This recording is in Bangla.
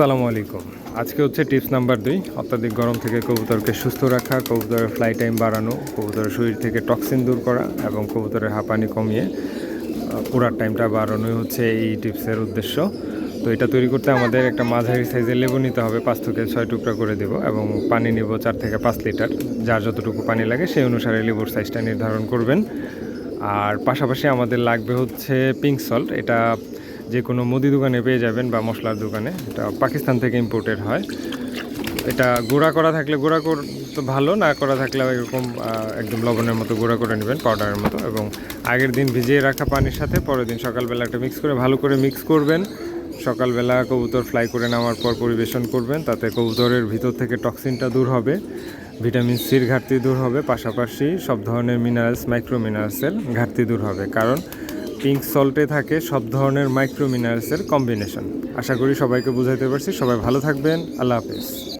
আসসালামু আলাইকুম। আজকে হচ্ছে টিপস নাম্বার দুই। অত্যাধিক গরম থেকে কবুতরকে সুস্থ রাখা, কবুতরের ফ্লাই টাইম বাড়ানো, কবুতরের শরীর থেকে টক্সিন দূর করা এবং কবুতরের হাঁপানি কমিয়ে উড়ার টাইমটা বাড়ানোই হচ্ছে এই টিপসের উদ্দেশ্য। তো এটা তৈরি করতে আমাদের একটা মাঝারি সাইজের লেবু নিতে হবে, পাঁচ থেকে ছয় টুকরা করে দেবো এবং পানি নিব চার থেকে পাঁচ লিটার। যার যতটুকু পানি লাগে সেই অনুসারে লেবুর সাইজটা নির্ধারণ করবেন। আর পাশাপাশি আমাদের লাগবে হচ্ছে পিঙ্ক সল্ট এটা যে কোনো মুদি দোকানে পেয়ে যাবেন বা মশলার দোকানে। এটা পাকিস্তান থেকে ইম্পোর্টেড হয়। এটা গুঁড়া করা থাকলে, গুঁড়া কর, তো ভালো, না করা থাকলে এরকম একদম লবণের মতো গুঁড়া করে নেবেন পাউডারের মতো। এবং আগের দিন ভিজিয়ে রাখা পানির সাথে পরের দিন সকালবেলা একটা মিক্স করে ভালো করে মিক্স করবেন। সকালবেলা কবুতর ফ্লাই করে নেওয়ার পর পরিবেশন করবেন, তাতে কবুতরের ভিতর থেকে টক্সিনটা দূর হবে ভিটামিন সির ঘাটতি দূর হবে, পাশাপাশি সব ধরনের মিনারেলস মাইক্রো মিনারেলসের ঘাটতি দূর হবে। কারণ পিঙ্ক সল্টে থাকে সব ধরনের মাইক্রো মিনারেলসের কম্বিনেশন আশা করি সবাইকে বুঝাইতে পারছি। সবাই ভালো থাকবেন। আল্লাহ হাফেজ।